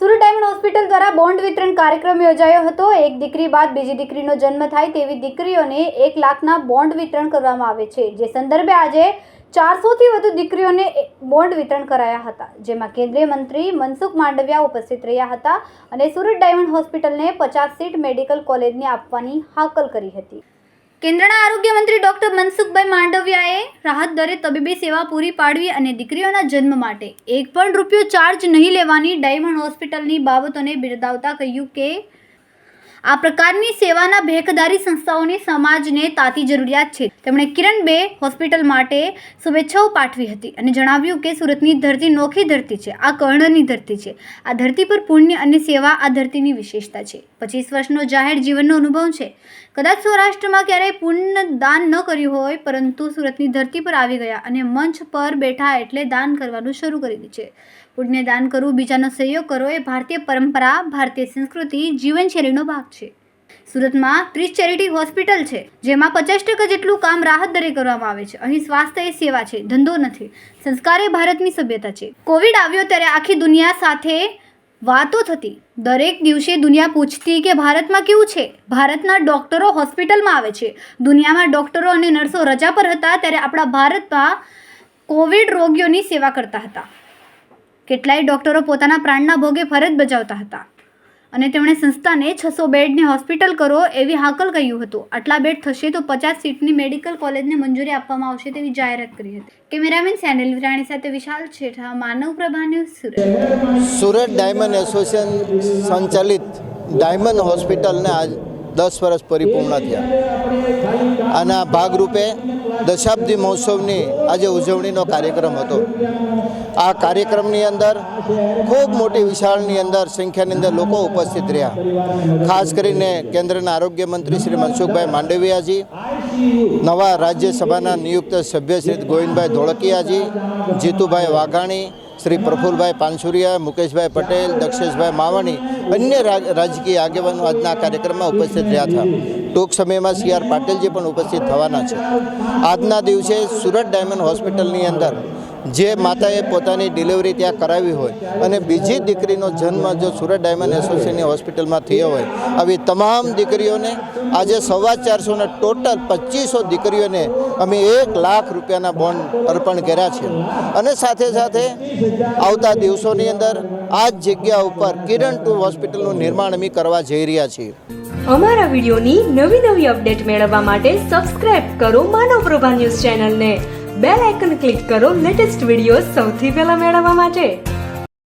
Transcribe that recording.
દ્વારા બોન્ડ વિતરણ કાર્યક્રમ યોજાયો હતો. એક દીકરી બાદ બીજી દીકરીનો જન્મ થાય તેવી દીકરીઓને એક લાખના બોન્ડ વિતરણ કરવામાં આવે છે. જે સંદર્ભે આજે ચારસોથી વધુ દીકરીઓને બોન્ડ વિતરણ કરાયા હતા. જેમાં કેન્દ્રીય મંત્રી મનસુખ માંડવિયા ઉપસ્થિત રહ્યા હતા અને સુરત ડાયમંડ હોસ્પિટલને પચાસ સીટ મેડિકલ કોલેજને આપવાની હાકલ કરી હતી. કેન્દ્રના આરોગ્ય મંત્રી ડોક્ટર મનસુખભાઈ માંડવિયાએ રાહત દરે તબીબી સેવા પૂરી પાડવી અને દીકરીઓના જન્મ માટે એક પણ રૂપિયો ચાર્જ નહીં લેવાની ડાયમંડ હોસ્પિટલની બાબતોને બિરદાવતા કહ્યું કે આ પ્રકારની સેવાના ભેખદારી સંસ્થાઓની સમાજને તાતી જરૂરિયાત છે. તેમણે કિરણ બે હોસ્પિટલ માટે શુભેચ્છાઓ પાઠવી હતી અને જણાવ્યું કે સુરતની ધરતી નોખી ધરતી છે, આ કર્ણની ધરતી છે. આ ધરતી પર પુણ્ય અને સેવા આ ધરતીની વિશેષતા છે. પચીસ વર્ષનો જાહેર જીવનનો અનુભવ છે. કદાચ સૌરાષ્ટ્રમાં ક્યારેય પુણ્ય દાન ન કર્યું હોય, પરંતુ સુરતની ધરતી પર આવી ગયા અને મંચ પર બેઠા એટલે દાન કરવાનું શરૂ કરી દીધું છે. પુણ્ય દાન કરવું બીજાનો સહયોગ કરવો એ ભારતીય પરંપરા, ભારતીય સંસ્કૃતિ, જીવનશૈલીનો ભાગ છે. સુરતમાં ત્રીસ ચેરિટી હોસ્પિટલ છે, જેમાં પચાસ ટકા જેટલું કામ રાહત દરે કરવામાં આવે છે. અહીં સ્વાસ્થ્ય એ સેવા છે, ધંધો નથી. સંસ્કાર એ ભારતની સભ્યતા છે. કોવિડ આવ્યો ત્યારે આખી દુનિયા સાથે વાતો થતી. દરેક દિવસે દુનિયા પૂછતી કે ભારતમાં કેવું છે? ભારતના ડૉક્ટરો હોસ્પિટલમાં આવે છે. દુનિયામાં ડૉક્ટરો અને નર્સો રજા પર હતા ત્યારે આપણા ભારતમાં કોવિડ રોગીઓની સેવા કરતા હતા. કેટલાય ડૉક્ટરો પોતાના પ્રાણના ભોગે ફરજ બજાવતા હતા. અને તેમણે સંસ્થાને છસો બેડની હોસ્પિટલ કરો એવી હાકલ કહ્યું હતું. આટલા બેડ થશે તો પચાસ સીટની મેડિકલ કોલેજને મંજૂરી આપવામાં આવશે તેવી જાહેરાત કરી હતી. કેમેરામેન સેનલ વિરાણી સાથે વિશાલ છેઠા, માનવ પ્રભા સુરત. સુરત ડાયમંડ એસોસિએશન સંચાલિત ડાયમંડ હોસ્પિટલને આજ દસ વર્ષ પરિપૂર્ણ થયા. આના ભાગરૂપે દશાબ્દી મહોત્સવની આજે ઉજવણીનો કાર્યક્રમ હતો. આ કાર્યક્રમની અંદર ખૂબ મોટી વિશાળની અંદર સંખ્યાની અંદર લોકો ઉપસ્થિત રહ્યા. ખાસ કરીને કેન્દ્રના આરોગ્ય મંત્રી શ્રી મનસુખભાઈ માંડવિયાજી, નવા રાજ્યસભાના નિયુક્ત સભ્ય શ્રી ગોવિંદભાઈ ધોળકિયાજી, જીતુભાઈ વાઘાણી શ્રી પ્રફુલભાઈ પાનસુરિયા, મુકેશભાઈ પટેલ, દક્ષેશભાઈ માવાણી અન્ય રાજ- રાજકીય આગેવાનો આજના કાર્યક્રમમાં ઉપસ્થિત રહ્યા હતા. ટૂંક સમયમાં સી આર પાટીલજી પણ ઉપસ્થિત થવાના છે. આજના દિવસે સુરત ડાયમંડ હોસ્પિટલની અંદર જે માતાએ પોતાની ડિલિવરી ત્યાં કરાવી હોય અને બીજી દીકરીનો જન્મ જો સુરત ડાયમંડ એસોસિએશનની હોસ્પિટલમાં થયો હોય, આવી તમામ દીકરીઓને આજે સવા ચારસો ને ટોટલ પચીસો દીકરીઓને અમે એક લાખ રૂપિયાના બોન્ડ અર્પણ કર્યા છે. અને સાથે સાથે આવતા દિવસોની અંદર આ જ જગ્યા ઉપર કિરણ ટુ હોસ્પિટલનું નિર્માણ અમે કરવા જઈ રહ્યા છીએ. અમારા વિડીયોની નવી નવી અપડેટ મેળવવા માટે સબસ્ક્રાઇબ કરો માનવ પ્રભા ન્યૂઝ ચેનલને. બેલ આઇકન ક્લિક કરો લેટેસ્ટ વીડિયો સૌથી પહેલા મેળવવા માટે.